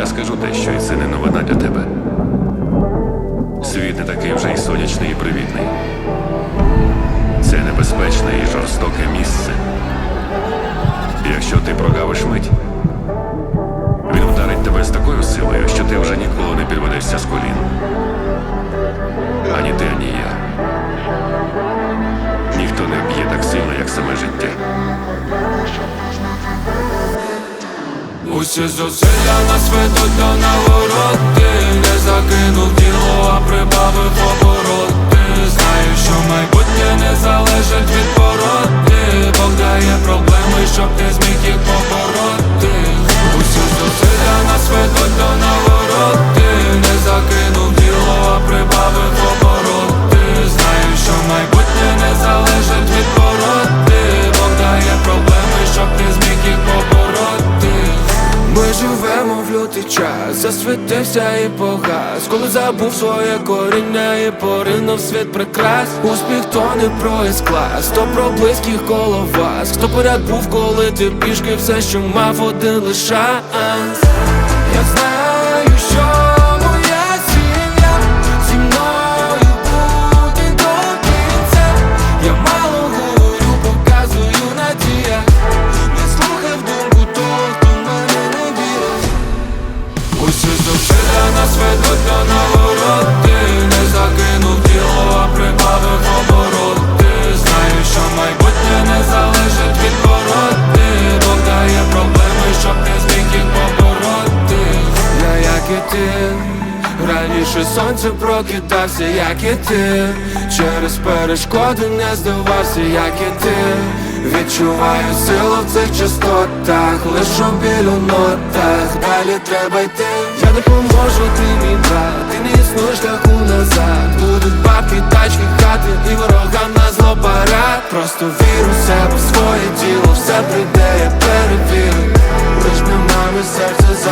Я скажу те, що і це не новина для тебе. Світ не такий вже й сонячний і привітний. Це небезпечне і жорстоке місце. Якщо ти прогавиш мить, він вдарить тебе з такою силою, що ти вже ніколи не підведешся з колін. Ані ти, ані я. Ніхто не б'є так сильно, як саме життя. Усі зусилля нас ведуть до нагороди Не закинув діло, а прибавив лютий час, засвітився і погас. Коли забув своє коріння і поринув світ прикрас. Успіх то не про ес-клас, то про близьких коло вас. Хто поряд був, коли ти пішки все, що мав один лише Я знаю, ти. Раніше сонце прокидався, як і ти. Через перешкоди не здавався, як і ти. Відчуваю силу в цих частотах Лише у нотах, далі треба йти. Я допоможу, ти мій брат, ти не існуєш шляху назад. Будуть бабки, тачки, хати і ворогам на зло парад. Просто вір у себе, в своє діло, все прийде,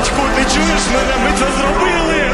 Дядьку, ти чуєш мене? Ми це зробили.